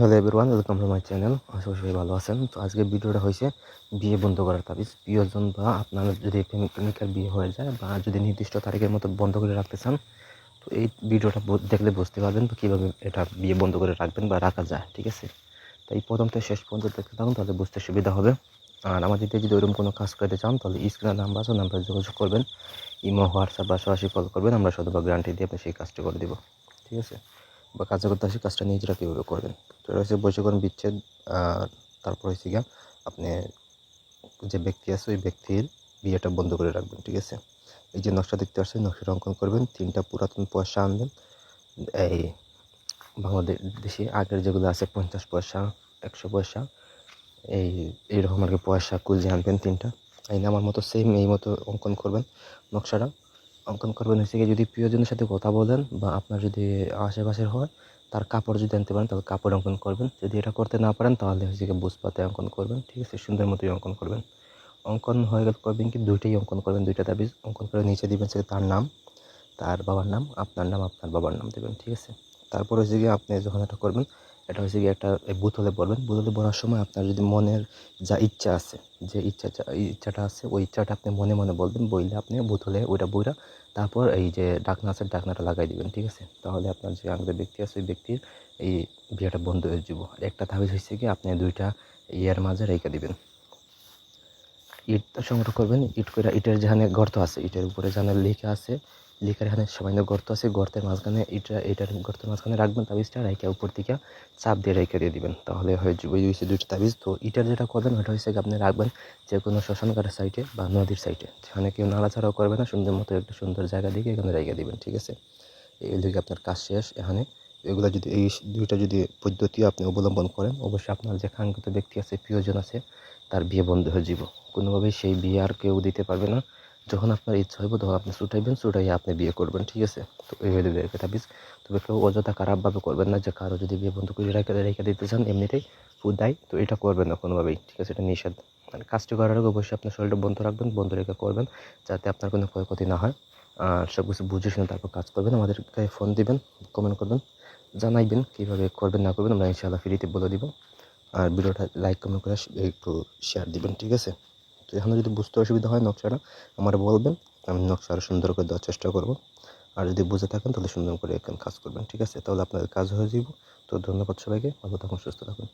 Hello everyone welcome to my channel আশা করি ভালো আছেন। তো আজকে ভিডিওটা হয়েছে বিয়ে বন্ধ করার তাবিজ। প্রিয়জন বা আপনার যদি প্রেমিক প্রেমিকার বিয়ে হয়ে যায় বা যদি নির্দিষ্ট তারিখের মতো বন্ধ করে রাখতে চান, তো এই ভিডিওটা দেখলে বুঝতে পারবেন তো কীভাবে এটা বিয়ে বন্ধ করে রাখবেন বা রাখা যায়, ঠিক আছে? তাই প্রথম থেকে শেষ পর্যন্ত দেখতে থাকুন, তাহলে বুঝতে সুবিধা হবে। আর আমাদের যদি ওরকম কোনো কাজ করতে চান, তাহলে স্ক্রিনের নাম্বার আছে নাম্বারে যোগাযোগ করবেন। ইমো, হোয়াটসঅ্যাপ বা সরাসরি কল করবেন, আমরা শতভাগ গ্যারান্টি দিয়ে আপনি সেই কাজটা করে দেবো, ঠিক আছে? বা কাজে করতে আসি, কাজটা নিজেরা কীভাবে করবেন? তো এটা হচ্ছে বৈশাখরণ বিচ্ছেদ তারপর হচ্ছে গিয়া আপনি যে ব্যক্তি আছে, ওই ব্যক্তির বিয়েটা বন্ধ করে রাখবেন, ঠিক আছে? এই যে নকশা দেখতে আসছে নকশাটা অঙ্কন করবেন, তিনটা পুরাতন পয়সা আনবেন। এই বাংলাদেশি আগের যেগুলো আছে, পঞ্চাশ পয়সা, একশো পয়সা, এই, এইরকম আর কি পয়সা কুলজি আনবেন তিনটা। এই আমার মতো সেম এই মতো অঙ্কন করবেন নকশাটা। অঙ্কন করবেন হচ্ছে যদি প্রিয়জনের সাথে কথা বলেন বা আপনার যদি আশেপাশের হয়, তার কাপড় যদি আনতে পারেন, তাহলে কাপড় অঙ্কন করবেন। যদি এটা করতে না পারেন, তাহলে হচ্ছে গিয়ে বুঝপাতে অঙ্কন করবেন, ঠিক আছে? সুন্দর মতোই অঙ্কন করবেন। অঙ্কন হয়ে গেলে করবেন কি, দুইটাই অঙ্কন করবেন, দুইটা তাবিজ। অঙ্কন করে নিচে দিবেন সে তার নাম, তার বাবার নাম, আপনার নাম, আপনার বাবার নাম দেবেন, ঠিক আছে? তারপর হচ্ছে গিয়ে আপনি যখন এটা করবেন এটা হচ্ছে গিয়ে একটা বোতলে বলবেন বোতলে বলার সময় আপনার যদি মনের যা ইচ্ছা আছে, যে ইচ্ছা ইচ্ছাটা আছে, ওই ইচ্ছাটা আপনি মনে মনে বলবেন, বইলে আপনি বোতলে ওইটা বইরা তারপর এই যে ডাকনা আছে, ডাকনাটা লাগাই দিবেন, ঠিক আছে? তাহলে আপনার যে আমাদের ব্যক্তি আছে, ওই ব্যক্তির এই বিয়েটা বন্ধ হয়ে যাব আর একটা তাবিজ হচ্ছে কি আপনি দুইটা ইয়ের মাঝে রেখে দিবেন। ইট সংগ্রহ করবেন, ইট করে ইটের যেখানে গর্ত আছে, ইটের উপরে যেখানে লেখা আছে লেখার এখানে সামান্য গর্ত আছে, গর্তের মাঝখানে এটা, এটার গর্তের মাঝখানে রাখবেন তাবিজটা রেখে উপর থেকে চাপ দিয়ে রেখে দিয়ে দিবেন। তাহলে হয়ে হচ্ছে দুইটা তাবিজ। তো ইটার যেটা করবেন, ওটা হচ্ছে কি আপনি রাখবেন যে কোনো শ্মশান ঘাটের সাইডে বা নদীর সাইডে, যেখানে কেউ নাড়াচাড়াও করবে না, সুন্দর মতো একটা সুন্দর জায়গা দিকে এখানে রেখে দিবেন, ঠিক আছে? এই দিকে আপনার কাজ শেষ এখানে। এগুলো যদি, এই দুইটা যদি পদ্ধতি আপনি অবলম্বন করেন, অবশ্যই আপনার যে কাঙ্ক্ষিত ব্যক্তি আছে, প্রিয়জন আছে, তার বিয়ে বন্ধ হয়ে যাব কোনোভাবেই সেই বিয়ে আর কেউ দিতে পারবে না। যখন আপনার ইচ্ছা হইব, তখন আপনি ছুটাইবেন, ছুটাইয়ে আপনি বিয়ে করবেন, ঠিক আছে? তো এই দেবে একটা তাবিজ তবে কেউ অযথা খারাপভাবে করবেন না, যে কারও যদি বিয়ে বন্ধ করে রেখে রেখে দিতে চান, এমনিতেই ফুদাই, তো এটা করবেন না কোনোভাবেই, ঠিক আছে? এটা নিষেধ। মানে কাজটি করার আগে অবশ্যই আপনার শরীরটা বন্ধ রাখবেন, বন্ধ রেখে করবেন, যাতে আপনার কোনো ক্ষয়ক্ষতি না হয়। আর সব কিছু বুঝে শুনে তারপর কাজ করবেন আমাদেরকে ফোন দিবেন কমেন্ট করবেন, জানাইবেন কীভাবে করবেন, না করবেন, আমরা ইনশাআল্লাহ ফ্রিতে বলে দিব। আর ভিডিওটা লাইক কমেন্ট করে একটু শেয়ার দিবেন, ঠিক আছে? তো এখানে যদি বুঝতে অসুবিধা হয় নকশাটা, আমার বলবেন, আমি নকশা আরও সুন্দর করে দেওয়ার চেষ্টা করব। আর যদি বুঝে থাকেন, তাহলে সুন্দর করে এখানে কাজ করবেন, ঠিক আছে? তাহলে আপনাদের কাজ হয়ে যাব তো ধন্যবাদ সবাইকে, ভালো থাকুন, সুস্থ থাকুন।